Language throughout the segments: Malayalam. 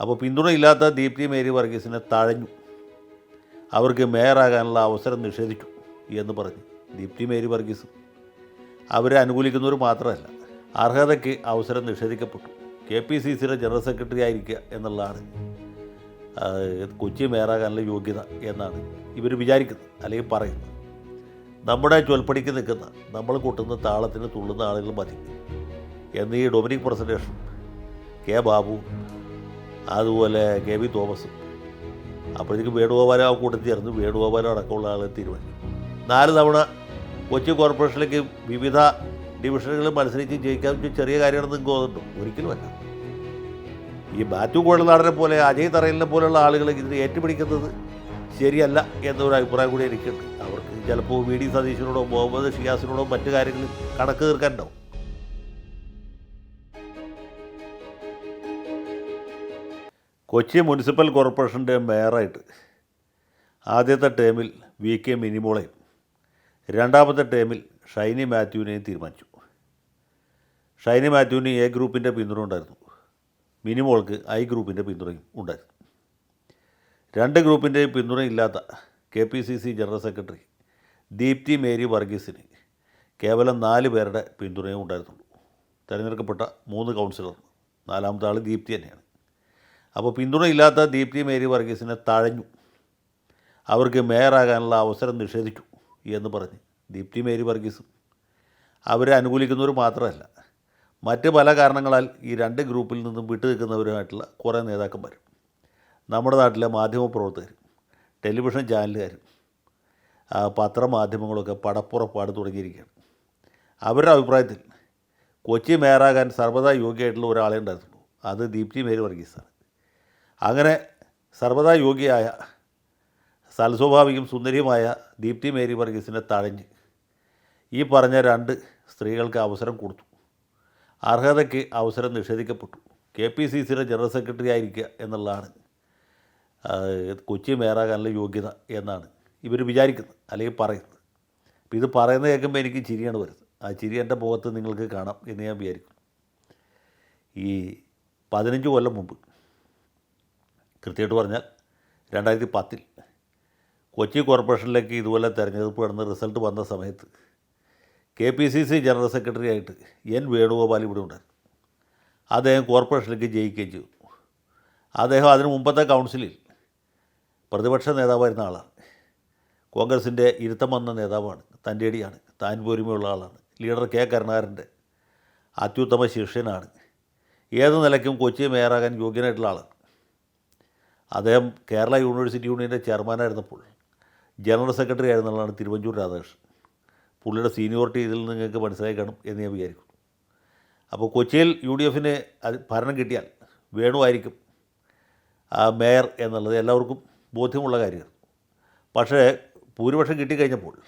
അപ്പോൾ പിന്തുണയില്ലാത്ത ദീപ്തി മേരി വർഗീസിനെ തഴഞ്ഞു. അവർക്ക് മേയറാകാനുള്ള അവസരം നിഷേധിച്ചു എന്ന് പറഞ്ഞു ദീപ്തി മേരി വർഗീസ്. അവരെ അനുകൂലിക്കുന്നവർ മാത്രമല്ല അർഹതയ്ക്ക് അവസരം നിഷേധിക്കപ്പെട്ടു. കെ പി സി സിയുടെ ജനറൽ സെക്രട്ടറി ആയിരിക്കുക എന്നുള്ളതാണ് കൊച്ചി മേയറാകാനുള്ള യോഗ്യത എന്നാണ് ഇവർ വിചാരിക്കുന്നത് അല്ലെങ്കിൽ പറയുന്നത്. നമ്മുടെ ചൊൽപ്പടിക്ക് നിൽക്കുന്ന നമ്മൾ കൂട്ടുന്ന താളത്തിന് തുള്ളുന്ന ആളുകൾ മതി എന്ന് ഡൊമിനിക് പ്രസന്റേഷൻ കെ ബാബു അതുപോലെ കെ വി തോമസ്. അപ്പോഴത്തേക്ക് വേണുഗോപാലം ആ കൂട്ടത്തിൽ ചേർന്ന് വേണുഗോപാലം അടക്കമുള്ള ആളുകൾ തീരുമാനിച്ചു. നാല് തവണ കൊച്ചി കോർപ്പറേഷനിലേക്ക് വിവിധ ഡിവിഷനുകളിൽ മത്സരിച്ച് ജയിക്കാൻ ചെറിയ കാര്യമാണെന്ന് നിങ്ങൾക്ക് തോന്നുന്നുണ്ടോ? ഒരിക്കലുമല്ല ഈ മാത്യു കുഴൽനാടനെ പോലെ അജയ് തറയിലിനെ പോലെയുള്ള ആളുകൾ ഇതിന് ഏറ്റുപിടിക്കുന്നത് ശരിയല്ല എന്നൊരു അഭിപ്രായം കൂടി എനിക്കുണ്ട്. അവർക്ക് ചിലപ്പോൾ വി ഡി സതീശനോടോ മുഹമ്മദ് ഷിയാസിനോടോ മറ്റു കാര്യങ്ങളിൽ കണക്ക് തീർക്കാനുണ്ടാവും. കൊച്ചി മുനിസിപ്പൽ കോർപ്പറേഷന്റെ മേയറായിട്ട് ആദ്യത്തെ ടേമിൽ വി കെ മിനിമോളെയും രണ്ടാമത്തെ ടേമിൽ ഷൈനി മാത്യുവിനെയും തീരുമാനിച്ചു. ഷൈനി മാത്യുവിന് എ ഗ്രൂപ്പിന്റെ പിന്തുണ ഉണ്ടായിരുന്നു. മിനിമോൾക്ക് ഐ ഗ്രൂപ്പിന്റെ പിന്തുണയും ഉണ്ടായിരുന്നു. രണ്ട് ഗ്രൂപ്പിന്റെയും പിന്തുണയില്ലാത്ത K P C C general secretary Deepthi Mary വർഗീസിന് കേവലം നാല് പേരുടെ പിന്തുണയും ഉണ്ടായിരുന്നുള്ളൂ. തിരഞ്ഞെടുക്കപ്പെട്ട മൂന്ന് കൗൺസിലർ നാലാമത്തെ ആൾ ദീപ്തി തന്നെയാണ്. അപ്പോൾ പിന്തുണയില്ലാത്ത ദീപ്തി മേരി വർഗീസിനെ തഴഞ്ഞു. അവർക്ക് മേയറാകാനുള്ള അവസരം നിഷേധിച്ചു എന്ന് പറഞ്ഞ് ദീപ്തി മേരി വർഗീസും. അവരെ അനുകൂലിക്കുന്നവർ മാത്രമല്ല മറ്റ് പല കാരണങ്ങളാൽ ഈ രണ്ട് ഗ്രൂപ്പിൽ നിന്നും വിട്ടു നിൽക്കുന്നവരുമായിട്ടുള്ള കുറേ നേതാക്കന്മാരും നമ്മുടെ നാട്ടിലെ മാധ്യമപ്രവർത്തകരും ടെലിവിഷൻ ചാനലുകാരും പത്രമാധ്യമങ്ങളൊക്കെ പടപ്പുറപ്പാട് തുടങ്ങിയിരിക്കുകയാണ്. അവരുടെ അഭിപ്രായത്തിൽ കൊച്ചി മേയറാകാൻ സർവതാ യോഗ്യമായിട്ടുള്ള ഒരാളെ ഉണ്ടായിരുന്നുള്ളൂ അത് ദീപ്തി മേരി വർഗീസാണ്. അങ്ങനെ സർവതാ യോഗ്യയായ സൽസ്വഭാവികം സുന്ദരിയുമായ ദീപ്തി മേരി വർഗീസിനെ തഴഞ്ഞ് ഈ പറഞ്ഞ രണ്ട് സ്ത്രീകൾക്ക് അവസരം കൊടുത്തു. അർഹതയ്ക്ക് അവസരം നിഷേധിക്കപ്പെട്ടു. കെ പി സി സിയുടെ ജനറൽ സെക്രട്ടറി ആയിരിക്കുക എന്നുള്ളതാണ് കൊച്ചി മേയറാകാനുള്ള യോഗ്യത എന്നാണ് ഇവർ വിചാരിക്കുന്നത് അല്ലെങ്കിൽ പറയുന്നത്. അപ്പോൾ ഇത് പറയുന്നത് കേൾക്കുമ്പോൾ എനിക്ക് ചിരിയാണ് വരുന്നത്. ആ ചിരി എന്റെ മുഖത്ത് നിങ്ങൾക്ക് കാണാം എന്ന് ഞാൻ വിചാരിക്കുന്നു. ഈ പതിനഞ്ച് കൊല്ലം മുമ്പ് കൃത്യമായിട്ട് പറഞ്ഞാൽ രണ്ടായിരത്തി പത്തിൽ കൊച്ചി കോർപ്പറേഷനിലേക്ക് ഇതുപോലെ തെരഞ്ഞെടുപ്പ് നടന്ന റിസൾട്ട് വന്ന സമയത്ത് K P C C general secretary ആയിട്ട് എൻ വേണുഗോപാൽ ഇവിടെ ഉണ്ടായിരുന്നു. അദ്ദേഹം കോർപ്പറേഷനിലേക്ക് ജയിക്കുകയും ചെയ്തു. അദ്ദേഹം അതിന് മുമ്പത്തെ കൗൺസിലിൽ പ്രതിപക്ഷ നേതാവായിരുന്ന ആളാണ്. കോൺഗ്രസിന്റെ ഇരുത്തം വന്ന നേതാവാണ്. തന്റെ അടിയാണ് താൻ പോരുമയുള്ള ആളാണ്. ലീഡർ കെ കരുണാകരന്റെ അത്യുത്തമ ശിഷ്യനാണ്. ഏത് നിലയ്ക്കും കൊച്ചി മേയറാകാൻ യോഗ്യനായിട്ടുള്ള ആളാണ്. അദ്ദേഹം കേരള യൂണിവേഴ്സിറ്റി യൂണിയന്റെ ചെയർമാനായിരുന്നപ്പോൾ. ജനറൽ സെക്രട്ടറി ആയിരുന്നുള്ളതാണ് തിരുവഞ്ചൂർ രാധാകൃഷ്ണൻ. പുള്ളിയുടെ സീനിയോറിറ്റി ഇതിൽ നിങ്ങൾക്ക് മനസ്സിലായി കാണും എന്ന് ഞാൻ വിചാരിക്കുന്നു അപ്പോൾ കൊച്ചിയിൽ യു ഡി എഫിന് ഭരണം കിട്ടിയാൽ വേണുവായിരിക്കും മേയർ എന്നുള്ളത് എല്ലാവർക്കും ബോധ്യമുള്ള കാര്യമാണ്. പക്ഷേ ഭൂരിപക്ഷം കിട്ടിക്കഴിഞ്ഞപ്പോൾ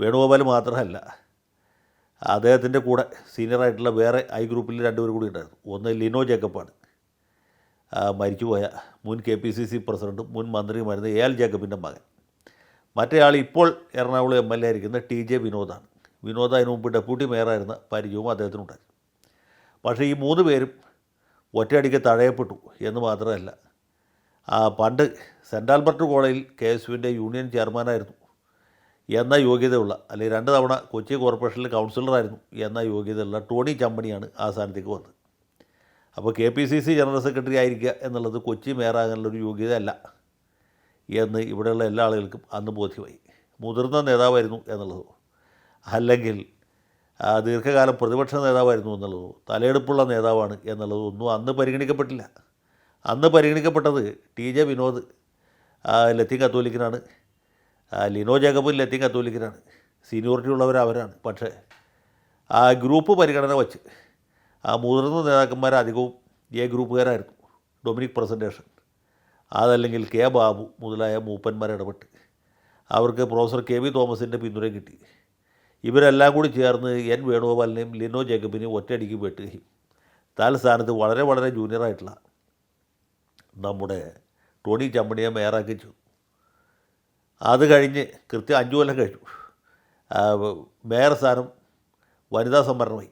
വേണുഗോപാൽ മാത്രമല്ല അദ്ദേഹത്തിന്റെ കൂടെ സീനിയറായിട്ടുള്ള വേറെ ഐ ഗ്രൂപ്പിൽ രണ്ടുപേർ കൂടി ഉണ്ടായിരുന്നു. ഒന്ന് ലിനോ ജേക്കബാണ്. ആ, മരിച്ചുപോയ മുൻ കെ പി സി സി പ്രസിഡന്റും മുൻ മന്ത്രിയുമായിരുന്ന എ എൽ ജേക്കബിന്റെ മകൻ. മറ്റേയാൾ ഇപ്പോൾ എറണാകുളം എം എൽ എ ആയിരിക്കുന്ന ടി ജെ വിനോദാണ്. വിനോദ അതിനു മുമ്പ് ഡെപ്യൂട്ടി മേയറായിരുന്ന പരിചയവും അദ്ദേഹത്തിനുണ്ടായിരുന്നു പക്ഷേ ഈ മൂന്ന് പേരും ഒറ്റയടിക്ക് തഴയപ്പെട്ടു എന്ന് മാത്രമല്ല പണ്ട് സെന്റ് ആൽബർട്ട് കോളേജിൽ കെ എസ് യുവിന്റെ യൂണിയൻ ചെയർമാനായിരുന്നു എന്ന യോഗ്യതയുള്ള അല്ലെങ്കിൽ രണ്ട് തവണ കൊച്ചി കോർപ്പറേഷനിൽ കൗൺസിലറായിരുന്നു എന്ന യോഗ്യതയുള്ള ടോണി ചമ്പണിയാണ് ആ സ്ഥാനത്തേക്ക് വന്നത്. അപ്പോൾ K P C C general secretary ആയിരിക്കുക എന്നുള്ളത് കൊച്ചി മേയറാകാനുള്ള ഒരു യോഗ്യതയല്ല എന്ന് ഇവിടെയുള്ള എല്ലാ ആളുകൾക്കും അന്ന് ബോധ്യമായി. മുതിർന്ന നേതാവായിരുന്നു എന്നുള്ളതോ. അല്ലെങ്കിൽ ദീർഘകാലം പ്രതിപക്ഷ നേതാവായിരുന്നു എന്നുള്ളതോ. തലയെടുപ്പുള്ള നേതാവാണ് എന്നുള്ളതോ ഒന്നും അന്ന് പരിഗണിക്കപ്പെട്ടില്ല. അന്ന് പരിഗണിക്കപ്പെട്ടത് ടി ജെ വിനോദ് ലത്തീൻ കത്തോലിക്കനാണ്. ലിനോ ജേക്കബും ലത്തീൻ കത്തോലിക്കനാണ്. സീനിയോറിറ്റി ഉള്ളവർ അവരാണ് പക്ഷേ ആ ഗ്രൂപ്പ് പരിഗണന വച്ച് മുതിർന്ന നേതാക്കന്മാർ അധികവും എ ഗ്രൂപ്പുകാരായിരുന്നു ഡൊമിനിക് പ്രസന്റേഷൻ അതല്ലെങ്കിൽ കെ ബാബു മുതലായ മൂപ്പന്മാർ ഇടപെട്ട്. അവർക്ക് പ്രൊഫസർ കെ വി തോമസിന്റെ പിന്തുണ കിട്ടി. ഇവരെല്ലാം കൂടി ചേർന്ന് എൻ വേണുഗോപാലിനെയും ലിനോ ജേക്കബിനെയും ഒറ്റയടിക്ക് വെട്ടുകയും തൽസ്ഥാനത്ത് വളരെ വളരെ ജൂനിയറായിട്ടുള്ള നമ്മുടെ ടോണി ചമ്മണിയെ മേയറാക്കി ചെയ്തു അത് കഴിഞ്ഞ് കൃത്യം അഞ്ചു കൊല്ലം കഴിഞ്ഞു. ആ, മേയർ സ്ഥാനം വനിതാ സംവരണമായി.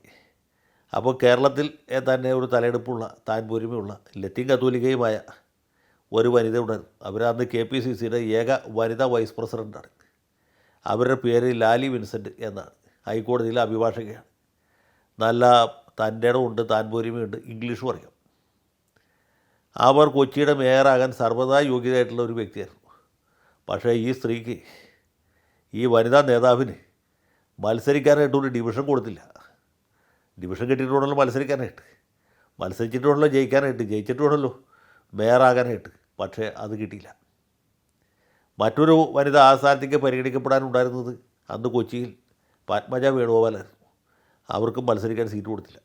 അപ്പോൾ കേരളത്തിൽ തന്നെ ഒരു തലയെടുപ്പുള്ള താൻപൂരിമയുള്ള ലത്തീൻ കത്തോലിക്കയുമായ ഒരു വനിത ഉണ്ടായിരുന്നു അവരന്ന് കെ പി സി സിയുടെ ഏക വനിതാ വൈസ് പ്രസിഡന്റാണ് അവരുടെ പേര് ലാലി വിൻസെന്റ് എന്നാണ്. ഹൈക്കോടതിയിലെ അഭിഭാഷകയാണ്. നല്ല തന്റെ ഇടമുണ്ട് താൻപോരിമയുണ്ട് ഇംഗ്ലീഷും അറിയാം. അവർ കൊച്ചിയുടെ മേയറാകാൻ സർവതാ യോഗ്യതയായിട്ടുള്ള ഒരു വ്യക്തിയായിരുന്നു. പക്ഷേ ഈ സ്ത്രീക്ക് ഈ വനിതാ നേതാവിന് മത്സരിക്കാനായിട്ടൊരു ഡിവിഷൻ കൊടുത്തില്ല. ഡിവിഷൻ കിട്ടിയിട്ടുണ്ടല്ലോ മത്സരിക്കാനായിട്ട്. മത്സരിച്ചിട്ടുണ്ടല്ലോ ജയിക്കാനായിട്ട് ജയിച്ചിട്ടുണ്ടല്ലോ മേയറാകാനായിട്ട്. പക്ഷേ അത് കിട്ടിയില്ല. മറ്റൊരു വനിത ആ സ്ഥാനത്തേക്ക് പരിഗണിക്കപ്പെടാനുണ്ടായിരുന്നത് അന്ന് കൊച്ചിയിൽ പത്മജ വേണുഗോപാലായിരുന്നു. അവർക്കും മത്സരിക്കാൻ സീറ്റ് കൊടുത്തില്ല.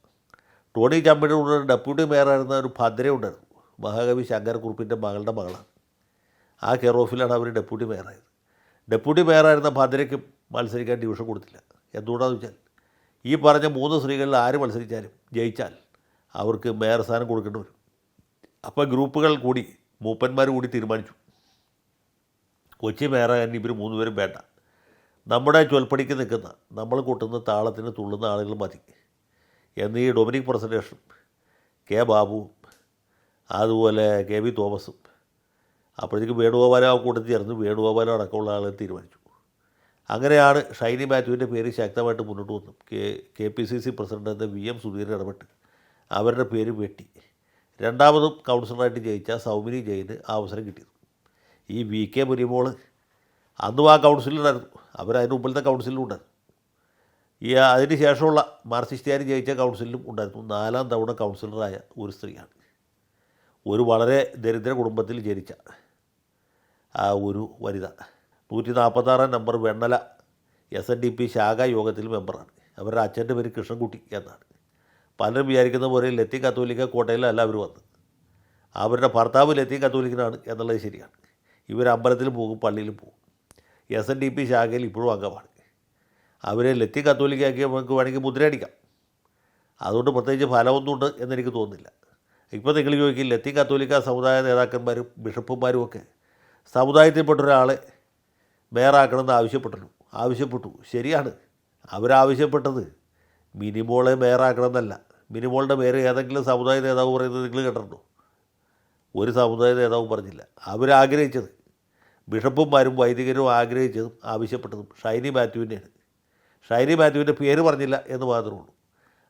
ടോണി ചമ്പിയുടെ കൂടെ ഡെപ്യൂട്ടി മേയറായിരുന്ന ഒരു ഭദ്ര ഉണ്ടായിരുന്നു. മഹാകവി ശങ്കരക്കുറുപ്പിന്റെ മകളുടെ മകളാണ്. ആ കെയർ ഓഫിലാണ് അവർ ഡെപ്യൂട്ടി മേയറായത്. ഡെപ്യൂട്ടി മേയറായിരുന്ന ഭദ്രയ്ക്ക് മത്സരിക്കാൻ ഡിവിഷൻ കൊടുത്തില്ല. എന്തുകൊണ്ടാണെന്ന് വെച്ചാൽ ഈ പറഞ്ഞ മൂന്ന് സ്ത്രീകളിൽ ആര് മത്സരിച്ചാലും ജയിച്ചാൽ അവർക്ക് മേയർ സ്ഥാനം കൊടുക്കേണ്ടി വരും. അപ്പോൾ ഗ്രൂപ്പുകൾ കൂടി മൂപ്പന്മാർ കൂടി തീരുമാനിച്ചു. കൊച്ചി മേയറാകാൻ ഇവർ മൂന്ന് മൂന്നുപേരും വേണ്ട. നമ്മുടെ ചൊൽപ്പടിക്ക് നിൽക്കുന്ന നമ്മൾ കൂട്ടുന്ന താളത്തിന് തുള്ളുന്ന ആളുകൾ മതി. എന്നീ ഡൊമിനിക് പ്രസന്റേഷനും കെ ബാബുവും അതുപോലെ കെ വി തോമസും അപ്പോഴത്തേക്ക് വേണുഗോപാലം ആ കൂട്ടത്തിൽ ചേർന്ന് വേണുഗോപാലം അടക്കമുള്ള ആളുകൾ തീരുമാനിച്ചു. അങ്ങനെയാണ് ഷൈനി മാത്യുവിന്റെ പേര് ശക്തമായിട്ട് മുന്നോട്ട് വന്നു. K K P C C president എന്ന വി എം സുധീരൻ ഇടപെട്ട്. അവരുടെ പേര് വെട്ടി. രണ്ടാമതും കൗൺസിലറായിട്ട് ജയിച്ച സൗമിനി ജയിന് അവസരം കിട്ടിയത്. ഈ വി കെ മുനിമോൾ അന്നും ആ കൗൺസിലുണ്ടായിരുന്നു അവരതിന് മുമ്പിലത്തെ കൗൺസിലും ഉണ്ടായിരുന്നു. ഈ അതിന് ശേഷമുള്ള മാർസിസ്റ്റിയാനി ജയിച്ച കൗൺസിലും ഉണ്ടായിരുന്നു. നാലാം തവണ കൗൺസിലറായ ഒരു സ്ത്രീയാണ്. ഒരു വളരെ ദരിദ്ര കുടുംബത്തിൽ ജനിച്ച ആ ഒരു വനിത. നൂറ്റി നാൽപ്പത്താറാം number Vennala S N D P ശാഖാ യോഗത്തിൽ മെമ്പറാണ്. അവരുടെ അച്ഛന്റെ പേര് കൃഷ്ണൻകുട്ടി എന്നാണ്. പലരും വിചാരിക്കുന്ന പോലെ ലത്തീൻ കത്തോലിക്ക കോട്ടയിലല്ല അവർ വന്നത്. അവരുടെ ഭർത്താവ് ലത്തീൻ കത്തോലിക്കനാണ് എന്നുള്ളത് ശരിയാണ്. ഇവർ അമ്പലത്തിലും പോകും പള്ളിയിൽ പോകും. എസ് എൻ ഡി പി ശാഖയിൽ ഇപ്പോഴും അംഗമാണ്. അവരെ ലത്തീൻ കത്തോലിക്കാക്കി നമുക്ക് വേണമെങ്കിൽ മുദ്രയടിക്കാം. അതുകൊണ്ട് പ്രത്യേകിച്ച് ഫലമൊന്നുമുണ്ട് എന്നെനിക്ക് തോന്നുന്നില്ല. ഇപ്പോൾ നിങ്ങൾ ചോദിക്കും ലത്തീൻ കത്തോലിക്ക സമുദായ നേതാക്കന്മാരും ബിഷപ്പുമാരും ഒക്കെ സമുദായത്തിൽപ്പെട്ട ഒരാളെ മേയറാക്കണമെന്ന് ആവശ്യപ്പെട്ടു. ആവശ്യപ്പെട്ടു. ശരിയാണ്. അവരാവശ്യപ്പെട്ടത്. മിനിമോളെ മേയറാക്കണമെന്നല്ല മിനിമോളുടെ പേര് ഏതെങ്കിലും സമുദായ നേതാവ് പറയുന്നത് നിങ്ങൾ കേട്ടിട്ടുണ്ടോ ഒരു സമുദായ നേതാവും പറഞ്ഞില്ല. അവരാഗ്രഹിച്ചത്. ബിഷപ്പുമാരും വൈദികരും ആഗ്രഹിച്ചതും ആവശ്യപ്പെട്ടതും ഷൈനി മാത്യുവിന്റെയാണ്. ഷൈനി മാത്യുവിന്റെ പേര് പറഞ്ഞില്ല എന്ന് മാത്രമേ ഉള്ളൂ.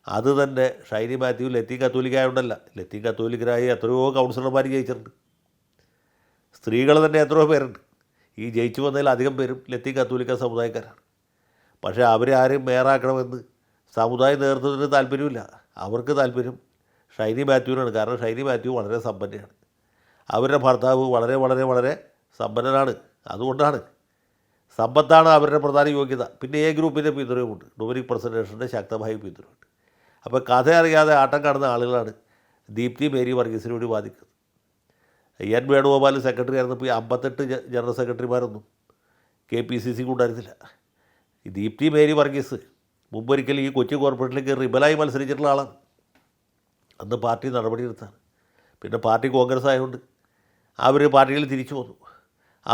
അത് തന്നെ ഷൈനി മാത്യു ലത്തീൻ കത്തോലിക്കായുണ്ടല്ല. ലത്തീൻ കത്തോലിക്കരായി എത്രയോ കൗൺസിലർമാർ ജയിച്ചിട്ടുണ്ട്. സ്ത്രീകൾ തന്നെ എത്രയോ പേരുണ്ട്. ഈ ജയിച്ചു വന്നതിൽ അധികം പേരും ലത്തീൻ കത്തോലിക്ക സമുദായക്കാരാണ്. പക്ഷേ അവരെ ആരും മേയറാക്കണമെന്ന് സമുദായ നേതൃത്വത്തിന് താല്പര്യമില്ല. അവർക്ക് താല്പര്യം ഷൈനി മാത്യുവിനാണ്. കാരണം ഷൈനി മാത്യു വളരെ സമ്പന്നയാണ്. അവരുടെ ഭർത്താവ് വളരെ വളരെ വളരെ സമ്പന്നനാണ്. അതുകൊണ്ടാണ് സമ്പത്താണ് അവരുടെ പ്രധാന യോഗ്യത. പിന്നെ എ ഗ്രൂപ്പിന്റെ പിന്തുണയുമുണ്ട്. ഡൊമിനിക് പ്രസന്റേഷന്റെ ശക്തമായ പിന്തുണയുണ്ട്. അപ്പോൾ കഥ അറിയാതെ ആട്ടം കാണുന്ന ആളുകളാണ് ദീപ്തി മേരി വർഗീസിന് വേണ്ടി ബാധിക്കുന്നത്. എൻ വേണുഗോപാൽ സെക്രട്ടറി ആയിരുന്നപ്പോൾ ഈ അമ്പത്തെട്ട് ജനറൽ സെക്രട്ടറിമാരൊന്നും കെ പി സി സിക്ക് ഉണ്ടായിരുന്നില്ല. ഈ ദീപ്തി മേരി വർഗീസ് മുമ്പൊരിക്കൽ ഈ കൊച്ചി കോർപ്പറേഷനിലേക്ക് റിബലായി മത്സരിച്ചിട്ടുള്ള ആളാണ്. അന്ന് പാർട്ടി നടപടിയെടുത്താണ്. പിന്നെ പാർട്ടി കോൺഗ്രസ് ആയതുകൊണ്ട് അവർ പാർട്ടിയിൽ തിരിച്ചു വന്നു.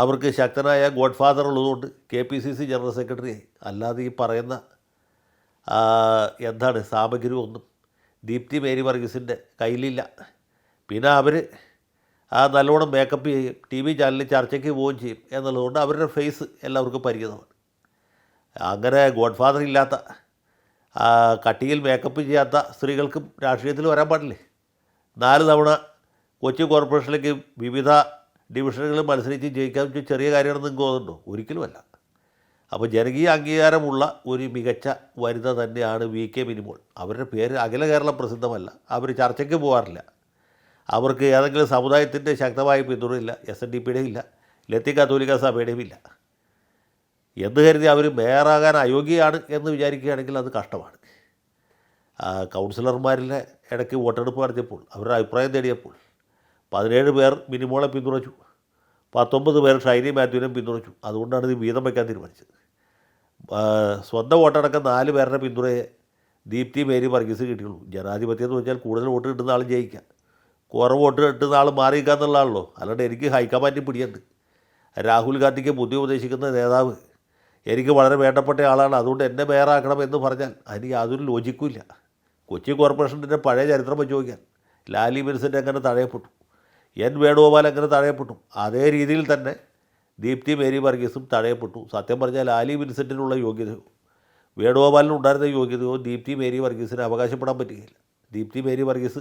അവർക്ക് ശക്തനായ ഗോഡ് ഫാദർ ഉള്ളതുകൊണ്ട് K P C C general secretary അല്ലാതെ ഈ പറയുന്ന എന്താണ് സാമഗ്രി ഒന്നും ദീപ്തി മേരി വർഗീസിന്റെ കയ്യിലില്ല. പിന്നെ അവർ ആ നല്ലോണം മേക്കപ്പ് ചെയ്യും ടി വി ചാനലിൽ ചർച്ചയ്ക്ക് പോവുകയും ചെയ്യും എന്നുള്ളതുകൊണ്ട് അവരുടെ ഫേസ് എല്ലാവർക്കും പരിചിതമാണ്. അങ്ങനെ ഗോഡ് ഫാദർ ഇല്ലാത്ത കട്ടിയിൽ മേക്കപ്പ് ചെയ്യാത്ത സ്ത്രീകൾക്കും രാഷ്ട്രീയത്തിൽ വരാൻ പാടില്ലേ? നാല് തവണ കൊച്ചി കോർപ്പറേഷനിലേക്ക് വിവിധ ഡിവിഷനുകളിൽ മത്സരിച്ച് ജയിക്കാൻ ചെറിയ കാര്യമാണെന്ന് നിങ്ങൾക്ക് തോന്നുന്നുണ്ടോ? ഒരിക്കലുമല്ല അപ്പോൾ ജനകീയ അംഗീകാരമുള്ള ഒരു മികച്ച വനിത തന്നെയാണ് വി കെ മിനിമോൾ അവരുടെ പേര് അഖില കേരളം പ്രസിദ്ധമല്ല. അവർ ചർച്ചയ്ക്ക് പോകാറില്ല അവർക്ക് ഏതെങ്കിലും സമുദായത്തിന്റെ ശക്തമായ പിന്തുണയില്ല എസ് എൻ ഡി പിയുടെ ഇല്ല ലത്തി കാത്തോലിക്ക സഭയുടെയും ഇല്ല. എന്ന് കരുതി അവർ മേയറാകാൻ അയോഗ്യയാണ് എന്ന് വിചാരിക്കുകയാണെങ്കിൽ അത് കഷ്ടമാണ്. കൗൺസിലർമാരിലെ ഇടയ്ക്ക് വോട്ടെടുപ്പ് നടത്തിയപ്പോൾ അവരുടെ അഭിപ്രായം തേടിയപ്പോൾ പതിനേഴ് പേർ മിനിമോളെ പിന്തുണച്ചു പത്തൊമ്പത് പേർ ഷൈനി മാത്യുവിനെ പിന്തുണച്ചു. അതുകൊണ്ടാണ് ഇത് വീതം വയ്ക്കാൻ തീരുമാനിച്ചത്. സ്വന്തം വോട്ടടക്കം നാല് പേരുടെ പിന്തുണയെ ദീപ്തി മേരി വർഗീസ് കിട്ടിയുള്ളൂ. ജനാധിപത്യം എന്ന് വെച്ചാൽ കൂടുതൽ വോട്ട് കിട്ടുന്ന ആൾ ജയിക്കുക കുറവ് വോട്ട് കിട്ടുന്ന ആൾ മാറിയിക്കുക എന്നുള്ളതാണല്ലോ. അല്ലാണ്ട് എനിക്ക് ഹൈക്കമാൻഡിൽ പിടിയുണ്ട്. രാഹുൽ ഗാന്ധിക്ക് ബുദ്ധി ഉപദേശിക്കുന്ന നേതാവ് എനിക്ക് വളരെ വേണ്ടപ്പെട്ട ആളാണ്. അതുകൊണ്ട് എന്നെ മേയറാക്കണം എന്ന് പറഞ്ഞാൽ അതിന് യാതൊരു ലോജിക്കും ഇല്ല. കൊച്ചി കോർപ്പറേഷന്റെ പഴയ ചരിത്രം നോക്കിയാൽ ലാലി വിൻസെന്റ് എങ്ങനെ തഴയപ്പെട്ടു എൻ വേണുഗോപാൽ എങ്ങനെ തഴയപ്പെട്ടു അതേ രീതിയിൽ തന്നെ ദീപ്തി മേരി വർഗീസും തഴയപ്പെട്ടു സത്യം പറഞ്ഞാൽ ലാലി വിൻസെന്റിനുള്ള യോഗ്യതയോ വേണുഗോപാലിനുണ്ടായിരുന്ന യോഗ്യതയോ ദീപ്തി മേരി വർഗീസിന് അവകാശപ്പെടാൻ പറ്റുകയില്ല. ദീപ്തി മേരി വർഗീസ്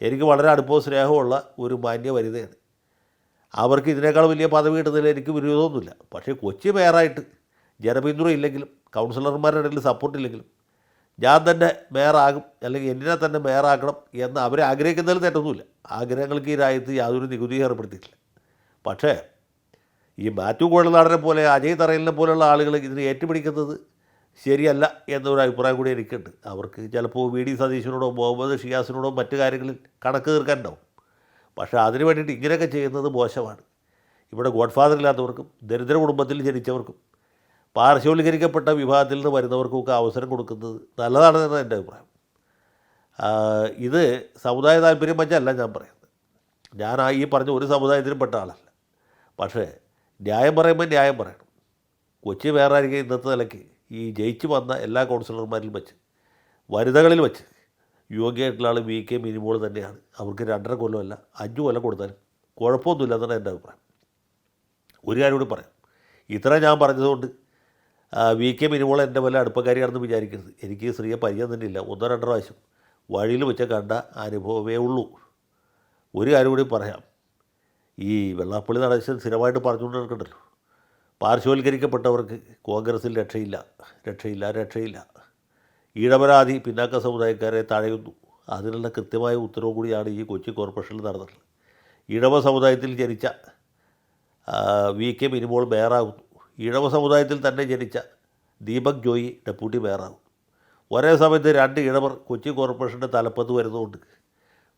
എനിക്ക് വളരെ അടുപ്പവും സ്നേഹമുള്ള ഒരു മാന്യ വനിതയാണ്. അവർക്ക് ഇതിനേക്കാൾ വലിയ പദവി കിട്ടുന്നതിൽ എനിക്ക് വിരോധമൊന്നുമില്ല. പക്ഷേ കൊച്ചി മേയറായിട്ട് ജനപിന്തുണ ഇല്ലെങ്കിലും കൗൺസിലർമാരുടെ ഇടയിൽ സപ്പോർട്ട് ഇല്ലെങ്കിലും ഞാൻ തന്നെ മേയറാകും അല്ലെങ്കിൽ എന്നെ തന്നെ മേയറാക്കണം എന്ന് അവരെ ആഗ്രഹിക്കുന്നതിൽ തെറ്റൊന്നുമില്ല. ആഗ്രഹങ്ങൾക്ക് ഈ രാജ്യത്ത് യാതൊരു നികുതിയും ഏർപ്പെടുത്തിയിട്ടില്ല. പക്ഷേ ഈ മാത്യു കുഴൽനാടനെ പോലെ അജയ് തറയലിനെ പോലെയുള്ള ആളുകൾ ഇതിനെ ഏറ്റുപിടിക്കുന്നത് ശരിയല്ല എന്നൊരു അഭിപ്രായം കൂടി എനിക്കുണ്ട്. അവർക്ക് ചിലപ്പോൾ വി ഡി സതീശനോടോ മുഹമ്മദ് ഷിയാസിനോടോ മറ്റു കാര്യങ്ങളിൽ കണക്ക് തീർക്കാനുണ്ടാവും. പക്ഷേ അതിന് വേണ്ടിയിട്ട് ഇങ്ങനെയൊക്കെ ചെയ്യുന്നത് മോശമാണ്. ഇവിടെ ഗോഡ്ഫാദർ ഇല്ലാത്തവർക്കും ദരിദ്ര കുടുംബത്തിൽ ജനിച്ചവർക്കും പാർശ്വവൽക്കരിക്കപ്പെട്ട വിഭാഗത്തിൽ നിന്ന് വരുന്നവർക്കും ഒക്കെ അവസരം കൊടുക്കുന്നത് നല്ലതാണെന്നാണ് എന്റെ അഭിപ്രായം. ഇത് സമുദായ താല്പര്യം വെച്ചല്ല ഞാൻ പറയുന്നത്. ഞാൻ ആ ഈ പറഞ്ഞ ഒരു സമുദായത്തിനും പെട്ട ആളല്ല. പക്ഷേ ന്യായം പറയുമ്പോൾ ന്യായം പറയണം. കൊച്ചി വേറെ ആയിരിക്കും ഇന്നത്തെ നിലയ്ക്ക്. ഈ ജയിച്ചു വന്ന എല്ലാ കൗൺസിലർമാരിലും വെച്ച് വനിതകളിൽ വെച്ച് യോഗ്യമായിട്ടുള്ള ആൾ വി കെ മിനിമോൾ തന്നെയാണ്. അവർക്ക് രണ്ടര കൊല്ലമല്ല അഞ്ച് കൊല്ലം കൊടുത്താലും കുഴപ്പമൊന്നുമില്ല എന്നാണ് എന്റെ അഭിപ്രായം. ഒരു കാര്യം കൂടി പറയാം. ഇത്ര ഞാൻ പറഞ്ഞതുകൊണ്ട് വി കെ മിനിമോൾ എന്റെ വല്ല അടുപ്പക്കാരിയാണെന്ന് വിചാരിക്കരുത്. എനിക്ക് സ്ത്രീയെ പരിചയം തന്നെ ഇല്ല ഒന്നോ രണ്ടോ പ്രാവശ്യം വഴിയിൽ വെച്ച് കണ്ട അനുഭവമേ ഉള്ളൂ. ഒരു കാര്യം കൂടി പറയാം. ഈ വെള്ളാപ്പള്ളി നടേശൻ സ്ഥിരമായിട്ട് പറഞ്ഞുകൊണ്ട് നടക്കണ്ടല്ലോ പാർശ്വവൽക്കരിക്കപ്പെട്ടവർക്ക് കോൺഗ്രസിൽ രക്ഷയില്ല രക്ഷയില്ല രക്ഷയില്ല. ഈഴപരാധി പിന്നാക്ക സമുദായക്കാരെ തഴയുന്നു. അതിനുള്ള കൃത്യമായ ഉത്തരവ് കൂടിയാണ് ഈ കൊച്ചി കോർപ്പറേഷനിൽ നടന്നിട്ടുള്ളത്. ഈഴവ സമുദായത്തിൽ ജനിച്ച വി. കെ. മിനിമോൾ മേയറാകുന്നു. ഈഴവ സമുദായത്തിൽ തന്നെ ജനിച്ച ദീപക് ജോയി ഡെപ്യൂട്ടി മേയറാകും ഒരേ സമയത്ത് രണ്ട് ഇടവർ കൊച്ചി കോർപ്പറേഷന്റെ തലപ്പത്ത് വരുന്നതുകൊണ്ട്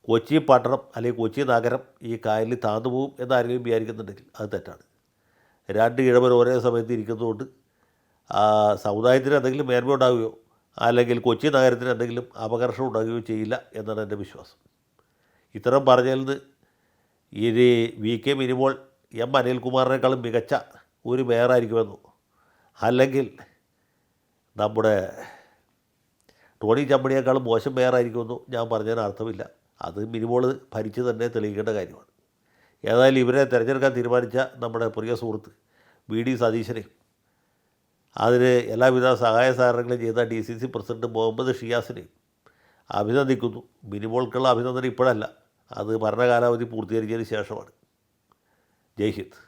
കൊച്ചി പട്ടണം അല്ലെങ്കിൽ കൊച്ചി നഗരം ഈ കായലിൽ താന്നു പോകും എന്നാരെങ്കിലും വിചാരിക്കുന്നുണ്ടെങ്കിൽ അത് തെറ്റാണ്. രണ്ട് കിഴമർ ഒരേ സമയത്ത് ഇരിക്കുന്നതുകൊണ്ട് ആ സമുദായത്തിന് എന്തെങ്കിലും മേന്മ ഉണ്ടാവുകയോ അല്ലെങ്കിൽ കൊച്ചി നഗരത്തിന് എന്തെങ്കിലും അപകർഷം ഉണ്ടാകുകയോ ചെയ്യില്ല എന്നാണ് എന്റെ വിശ്വാസം. ഇത്തരം പറഞ്ഞതിൽ ഇനി വി കെ മിനിമോൾ എം അനിൽകുമാറിനേക്കാളും മികച്ച ഒരു മേയറായിരിക്കുമെന്നോ? അല്ലെങ്കിൽ നമ്മുടെ ടോണി ചമ്പണിയേക്കാളും മോശം മേയറായിരിക്കുമെന്നോ ഞാൻ പറഞ്ഞതിന് അർത്ഥമില്ല. അത് മിനിമോൾ ഭരിച്ച് തന്നെ തെളിയിക്കേണ്ട കാര്യമാണ്. ഏതായാലും ഇവരെ തിരഞ്ഞെടുക്കാൻ തീരുമാനിച്ച നമ്മുടെ പ്രിയ സുഹൃത്ത് വി ഡി സതീശനെ. അതിന് എല്ലാവിധ സഹായ സഹകരണങ്ങളും ചെയ്ത D C C president Muhammad ഷിയാസിനെ അഭിനന്ദിക്കുന്നു. മിനിമോൾക്കുള്ള അഭിനന്ദനം ഇപ്പോഴല്ല. അത് ഭരണകാലാവധി പൂർത്തീകരിച്ചതിന് ശേഷമാണ്. ജയ് ഹിന്ദ്.